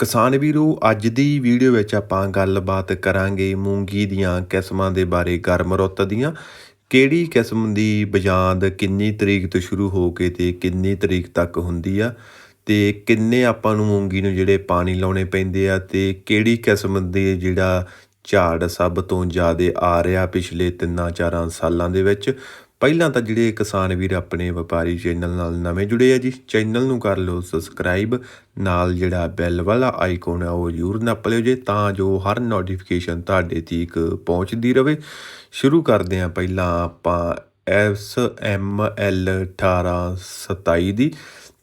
ਕਿਸਾਨ ਵੀਰੋ, ਅੱਜ ਦੀ ਵੀਡੀਓ ਵਿੱਚ ਆਪਾਂ ਗੱਲਬਾਤ ਕਰਾਂਗੇ ਮੂੰਗੀ ਦੀਆਂ ਕਿਸਮਾਂ ਦੇ ਬਾਰੇ, ਗਰਮ ਰੁੱਤ ਦੀਆਂ। ਕਿਹੜੀ ਕਿਸਮ ਦੀ ਬਜਾਂਦ ਕਿੰਨੀ ਤਰੀਕ ਤੋਂ ਸ਼ੁਰੂ ਹੋ ਕੇ ਤੇ ਕਿੰਨੀ ਤਰੀਕ ਤੱਕ ਹੁੰਦੀ ਆ? ਤੇ ਕਿੰਨੇ ਆਪਾਂ ਨੂੰ ਮੂੰਗੀ ਨੂੰ ਜਿਹੜੇ ਪਾਣੀ ਲਾਉਣੇ ਪੈਂਦੇ ਆ ਤੇ ਕਿਹੜੀ ਕਿਸਮ ਦੇ ਜਿਹੜਾ ਝਾੜ ਸਭ ਤੋਂ ਜ਼ਿਆਦਾ ਆ ਰਿਹਾ ਪਿਛਲੇ ਤਿੰਨਾਂ ਚਾਰਾਂ ਸਾਲਾਂ ਦੇ ਵਿੱਚ? ਪਹਿਲਾਂ ਤਾਂ ਜਿਹੜੇ ਕਿਸਾਨ ਵੀਰ ਆਪਣੇ ਵਪਾਰੀ ਚੈਨਲ ਨਾਲ ਨਵੇਂ ਜੁੜੇ ਆ ਜੀ, ਚੈਨਲ ਨੂੰ ਕਰ ਲਓ ਸਬਸਕ੍ਰਾਈਬ ਨਾਲ ਜਿਹੜਾ ਬੈਲ ਵਾਲਾ ਆਈਕਨ ਆ, ਉਹ ਜ਼ਰੂਰ ਨੱਪ ਲਿਓ ਜੇ, ਤਾਂ ਜੋ ਹਰ ਨੋਟੀਫਿਕੇਸ਼ਨ ਤੁਹਾਡੇ ਤੀਕ ਪਹੁੰਚਦੀ ਰਹੇ ਸ਼ੁਰੂ ਕਰਦੇ ਹਾਂ ਪਹਿਲਾਂ ਆਪਾਂ ਐਸ ਐਮ ਐਲ 1827 ਦੀ।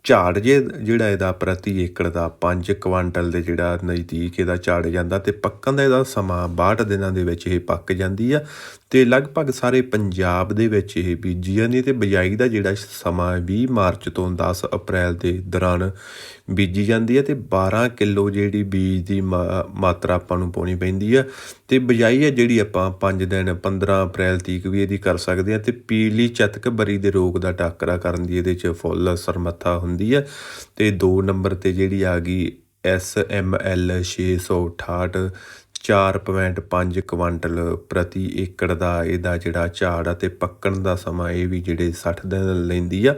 ਝਾੜ ਜੇ ਜਿਹੜਾ ਇਹਦਾ ਪ੍ਰਤੀ ਏਕੜ ਦਾ 5 ਕੁਆਂਟਲ ਦੇ ਜਿਹੜਾ ਨਜ਼ਦੀਕ ਇਹਦਾ ਝਾੜ ਜਾਂਦਾ ਤੇ ਪੱਕਣ ਦਾ ਇਹਦਾ ਸਮਾਂ 62 ਦਿਨਾਂ ਦੇ ਵਿੱਚ ਇਹ ਪੱਕ ਜਾਂਦੀ ਆ ਤੇ ਲਗਭਗ ਸਾਰੇ ਪੰਜਾਬ ਦੇ ਵਿੱਚ ਇਹ ਬੀਜੀ ਜਾਂਦੀ ਤੇ ਬਿਜਾਈ ਦਾ ਜਿਹੜਾ ਸਮਾਂ 20 ਮਾਰਚ ਤੋਂ 10 ਅਪ੍ਰੈਲ ਦੇ ਦੌਰਾਨ ਬੀਜੀ ਜਾਂਦੀ ਹੈ ਅਤੇ ਬਾਰ੍ਹਾਂ ਕਿਲੋ ਜਿਹੜੀ ਬੀਜ ਦੀ ਮਾ- ਮਾਤਰਾ ਆਪਾਂ ਨੂੰ ਪਾਉਣੀ ਪੈਂਦੀ ਆ ਅਤੇ ਬਿਜਾਈ ਹੈ ਜਿਹੜੀ ਆਪਾਂ ਪੰਜ ਦਿਨ 15 ਅਪ੍ਰੈਲ ਤੀਕ ਵੀ ਇਹਦੀ ਕਰ ਸਕਦੇ ਆ ਅਤੇ ਪੀਲੀ ਚਤਕ ਬਰੀ ਦੇ ਰੋਗ ਦਾ ਟਾਕਰਾ ਕਰਨ ਦੀ ਇਹਦੇ ਚ ਫੁੱਲ ਸਰਮੱਥਾ ਹੁੰਦੀ ਆ ਅਤੇ ਦੋ ਨੰਬਰ ਤੇ ਜਿਹੜੀ ਆ ਗਈ ਐਸ ਐਮ ਐਲ 668 4.5 ਕੁਆਂਟਲ ਪ੍ਰਤੀ ਏਕੜ ਦਾ ਇਹਦਾ ਜਿਹੜਾ ਝਾੜ ਆ ਤੇ ਪੱਕਣ ਦਾ ਸਮਾਂ ਇਹ ਵੀ ਜਿਹੜੇ 60 ਦਿਨ ਲੈਂਦੀ ਆ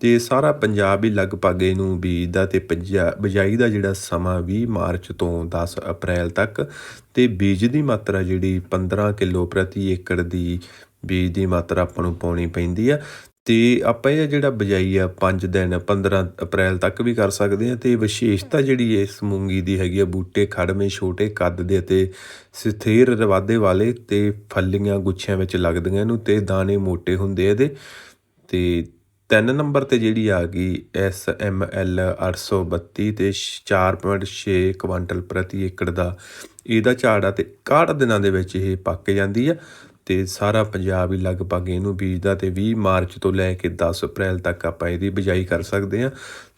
ਤੇ ਸਾਰਾ ਪੰਜਾਬ ਹੀ ਲਗਭਗ ਇਹਨੂੰ ਬੀਜਦਾ ਤੇ ਪੰਜਾ- ਬਿਜਾਈ ਦਾ ਜਿਹੜਾ ਸਮਾਂ 20 ਮਾਰਚ ਤੋਂ 10 ਅਪ੍ਰੈਲ ਤੱਕ ਤੇ ਬੀਜ ਦੀ ਮਾਤਰਾ ਜਿਹੜੀ 15 ਕਿਲੋ ਪ੍ਰਤੀ ਏਕੜ ਦੀ ਬੀਜ ਦੀ ਮਾਤਰਾ ਆਪਾਂ ਨੂੰ ਪਾਉਣੀ ਪੈਂਦੀ ਆ। ਅਤੇ ਆਪਾਂ ਇਹ ਜਿਹੜਾ ਬਿਜਾਈ ਆ ਪੰਜ ਦਿਨ 15 ਅਪ੍ਰੈਲ ਤੱਕ ਵੀ ਕਰ ਸਕਦੇ ਹਾਂ ਅਤੇ ਵਿਸ਼ੇਸ਼ਤਾ ਜਿਹੜੀ ਇਸ ਮੂੰਗੀ ਦੀ ਹੈਗੀ ਆ, ਬੂਟੇ ਖੜਵੇਂ ਛੋਟੇ ਕੱਦ ਦੇ ਅਤੇ ਸਥਿਰ ਰਵਾਦੇ ਵਾਲੇ ਅਤੇ ਫੱਲੀਆਂ ਗੁੱਛਿਆਂ ਵਿੱਚ ਲੱਗਦੀਆਂ ਇਹਨੂੰ ਅਤੇ ਦਾਣੇ ਮੋਟੇ ਹੁੰਦੇ ਇਹਦੇ। ਅਤੇ ਤਿੰਨ ਨੰਬਰ ਤੇ ਜਿਹੜੀ ਆ ਗਈ ਐਸ ਐਮ ਐਲ 832 ਤੇ 4.6 ਕੁਆਂਟਲ ਪ੍ਰਤੀ ਏਕੜ ਦਾ ਇਹਦਾ ਝਾੜ ਆ ਅਤੇ ਇਕਾਹਠ ਦਿਨਾਂ ਦੇ ਵਿੱਚ ਇਹ ਪੱਕ ਜਾਂਦੀ ਆ। ਤੇ ਸਾਰਾ ਪੰਜਾਬ ਹੀ ਲਗਭਗ ਇਹਨੂੰ ਬੀਜਦਾ ਤੇ 20 ਮਾਰਚ ਤੋਂ ਲੈ ਕੇ 10 ਅਪ੍ਰੈਲ ਤੱਕ ਆਪਾਂ ਇਹਦੀ ਬਿਜਾਈ ਕਰ ਸਕਦੇ ਆ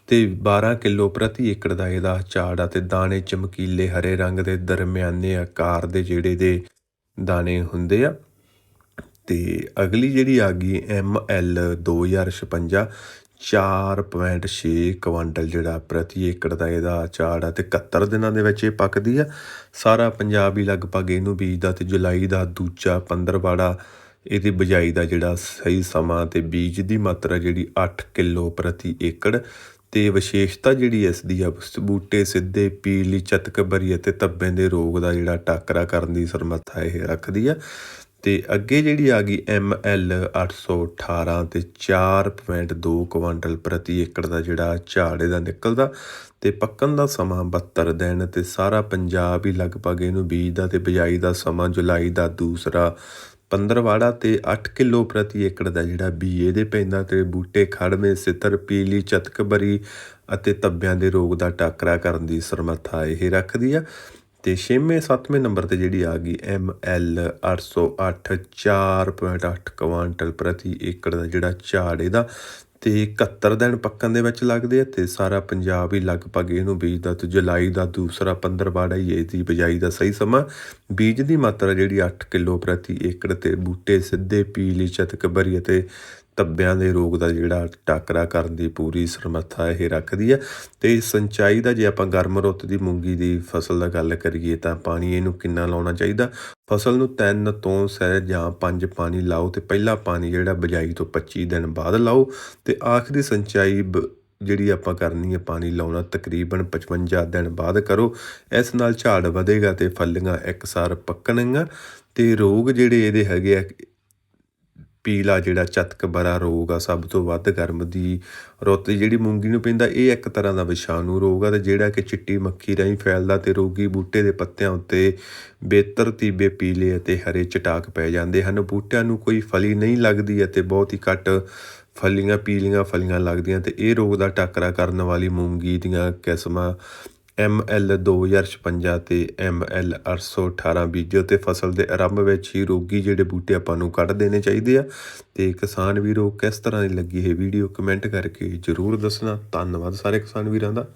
ਤੇ 12 ਕਿਲੋ ਪ੍ਰਤੀ ਏਕੜ ਦਾ ਇਹਦਾ ਝਾੜ ਆ ਤੇ ਦਾਣੇ ਚਮਕੀਲੇ ਹਰੇ ਰੰਗ ਦੇ ਦਰਮਿਆਨੇ ਆਕਾਰ ਦੇ ਜਿਹੜੇ ਦੇ ਦਾਣੇ ਹੁੰਦੇ ਆ। ਤੇ ਅਗਲੀ ਜਿਹੜੀ ਆ ਗਈ ਐਮ ਐਲ 2056 4.6 ਕੁਆਂਟਲ ਜਿਹੜਾ ਪ੍ਰਤੀ ਏਕੜ ਦਾ ਇਹਦਾ ਝਾੜ ਆ ਤੇ 71 ਦਿਨਾਂ ਦੇ ਵਿੱਚ ਇਹ ਪੱਕਦੀ ਆ। ਸਾਰਾ ਪੰਜਾਬ ਹੀ ਲਗਭਗ ਇਹਨੂੰ ਬੀਜਦਾ ਤੇ ਜੁਲਾਈ ਦਾ ਦੂਜਾ ਪੰਦਰਵਾੜਾ ਇਹਦੀ ਬਿਜਾਈ ਦਾ ਜਿਹੜਾ ਸਹੀ ਸਮਾਂ ਤੇ ਬੀਜ ਦੀ ਮਾਤਰਾ ਜਿਹੜੀ 8 ਕਿਲੋ ਪ੍ਰਤੀ ਏਕੜ ਤੇ ਵਿਸ਼ੇਸ਼ਤਾ ਜਿਹੜੀ ਇਸ ਦੀ ਆ, ਬੂਟੇ ਸਿੱਧੇ, ਪੀਲੀ ਚਤਕਬਰੀ ਅਤੇ ਧੱਬੇ ਦੇ ਰੋਗ ਦਾ ਜਿਹੜਾ ਟਾਕਰਾ ਕਰਨ ਦੀ ਸਰਮੱਥਾ ਇਹ ਰੱਖਦੀ ਆ। ਅਤੇ ਅੱਗੇ ਜਿਹੜੀ ਆ ਗਈ ਐਮ ਐਲ 818 ਤੇ 4.2 ਕੁਆਂਟਲ ਪ੍ਰਤੀ ਏਕੜ ਦਾ ਜਿਹੜਾ ਝਾੜ ਇਹਦਾ ਨਿਕਲਦਾ ਅਤੇ ਪੱਕਣ ਦਾ ਸਮਾਂ 72 ਦਿਨ ਅਤੇ ਸਾਰਾ ਪੰਜਾਬ ਹੀ ਲਗਭਗ ਇਹਨੂੰ ਬੀਜ ਦਾ ਅਤੇ ਬਿਜਾਈ ਦਾ ਸਮਾਂ ਜੁਲਾਈ ਦਾ ਦੂਸਰਾ ਪੰਦਰਵਾੜਾ ਤੇ 8 ਕਿਲੋ ਪ੍ਰਤੀ ਏਕੜ ਦਾ ਜਿਹੜਾ ਬੀ ਇਹਦੇ ਪੈਂਦਾ ਤੇ ਬੂਟੇ ਖੜਵੇਂ ਸਿਤਰ, ਪੀਲੀ ਚਤਕਬਰੀ ਅਤੇ ਤੱਬਿਆਂ ਦੇ ਰੋਗ ਦਾ ਟਾਕਰਾ ਕਰਨ ਦੀ ਸਰਮੱਥਾ ਇਹ ਰੱਖਦੀ ਆ। ਤੇ ਛੇਵੇਂ, ਸੱਤਵੇਂ ਨੰਬਰ ਤੇ ਜਿਹੜੀ ਆ ਗਈ ਐਮ ਐਲ 808 4.8 ਕੁਆਂਟਲ ਪ੍ਰਤੀ ਏਕੜ ਦਾ ਜਿਹੜਾ ਝਾੜ ਇਹਦਾ ਤੇ 71 ਦਿਨ ਪੱਕਣ ਦੇ ਵਿੱਚ ਲੱਗਦੇ ਆ ਤੇ ਸਾਰਾ ਪੰਜਾਬ ਹੀ ਲਗਭਗ ਇਹਨੂੰ ਬੀਜਦਾ ਤੇ ਜੁਲਾਈ ਦਾ ਦੂਸਰਾ ਪੰਦਰਵਾੜਾ ਹੀ ਇਹਦੀ ਬਿਜਾਈ ਦਾ ਸਹੀ ਸਮਾਂ। ਬੀਜ ਦੀ ਮਾਤਰਾ ਜਿਹੜੀ 8 ਕਿਲੋ ਪ੍ਰਤੀ ਏਕੜ ਤੇ ਬੂਟੇ ਸਿੱਧੇ, ਪੀਲੀ ਚਤਕਬਰੀ ਅਤੇ ਧੱਬਿਆਂ ਦੇ ਰੋਗ ਦਾ ਜਿਹੜਾ ਟਾਕਰਾ ਕਰਨ ਦੀ ਪੂਰੀ ਸਮਰੱਥਾ ਇਹ ਰੱਖਦੀ ਆ ਤੇ ਸਿੰਚਾਈ ਦਾ ਜੇ ਆਪਾਂ ਗਰਮ ਰੁੱਤ ਦੀ ਮੂੰਗੀ ਦੀ ਫਸਲ ਦਾ ਗੱਲ ਕਰੀਏ ਤਾਂ ਪਾਣੀ ਇਹਨੂੰ ਕਿੰਨਾ ਲਾਉਣਾ ਚਾਹੀਦਾ? ਫਸਲ ਨੂੰ 3 ਤੋਂ ਸਹਿ ਜਾਂ 5 ਪਾਣੀ ਲਾਓ ਤੇ ਪਹਿਲਾ ਪਾਣੀ ਜਿਹੜਾ ਬਿਜਾਈ ਤੋਂ 25 ਦਿਨ ਬਾਅਦ ਲਾਓ ਤੇ ਆਖਰੀ ਸਿੰਚਾਈ ਬ- ਜਿਹੜੀ ਆਪਾਂ ਕਰਨੀ ਹੈ ਪਾਣੀ ਲਾਉਣਾ ਤਕਰੀਬਨ 55 ਦਿਨ ਬਾਅਦ ਕਰੋ। ਇਸ ਨਾਲ ਝਾੜ ਵਧੇਗਾ ਤੇ ਫਲੀਆਂ ਇੱਕਸਾਰ ਪੱਕਣਗੀਆਂ ਤੇ ਰੋਗ ਜਿਹੜੇ ਇਹਦੇ ਹੈਗੇ ਆ ਪੀਲਾ ਜਿਹੜਾ ਚਤਕ ਬਰਾ ਰੋਗ ਆ, ਸਭ ਤੋਂ ਵੱਧ ਗਰਮ ਦੀ ਰੁੱਤ ਜਿਹੜੀ ਮੂੰਗੀ ਨੂੰ ਪੈਂਦਾ, ਇਹ ਇੱਕ ਤਰ੍ਹਾਂ ਦਾ ਵਿਸ਼ਾਣੂ ਰੋਗ ਆ ਤੇ ਜਿਹੜਾ ਕਿ ਚਿੱਟੀ ਮੱਖੀ ਰਾਹੀਂ ਫੈਲਦਾ ਤੇ ਰੋਗੀ ਬੂਟੇ ਦੇ ਪੱਤਿਆਂ ਉੱਤੇ ਬੇਤਰ ਤੀਬੇ ਪੀਲੇ ਅਤੇ ਹਰੇ ਚਟਾਕ ਪੈ ਜਾਂਦੇ ਹਨ। ਬੂਟਿਆਂ ਨੂੰ ਕੋਈ ਫਲੀ ਨਹੀਂ ਲੱਗਦੀ ਅਤੇ ਬਹੁਤ ਹੀ ਘੱਟ ਫਲੀਆਂ, ਪੀਲੀਆਂ ਫਲੀਆਂ ਲੱਗਦੀਆਂ ਤੇ ਇਹ ਰੋਗ ਦਾ ਟਾਕਰਾ ਕਰਨ ਵਾਲੀ ਮੂੰਗੀ ਦੀਆਂ ਕਿਸਮਾਂ ਐਮ ਐਲ 2056 ਤੇ ਐਮ ਐਲ 818 ਬੀਜੋ ਅਤੇ ਫਸਲ ਦੇ ਆਰੰਭ ਵਿੱਚ ਹੀ ਰੋਗੀ ਜਿਹੜੇ ਬੂਟੇ ਆਪਾਂ ਨੂੰ ਕੱਢ ਦੇਣੇ ਚਾਹੀਦੇ ਆ ਅਤੇ ਕਿਸਾਨ ਵੀਰੋ ਕਿਸ ਤਰ੍ਹਾਂ ਦੀ ਲੱਗੀ ਇਹ ਵੀਡੀਓ ਕਮੈਂਟ ਕਰਕੇ ਜਰੂਰ ਦੱਸਣਾ। ਧੰਨਵਾਦ ਸਾਰੇ ਕਿਸਾਨ ਵੀਰਾਂ ਦਾ।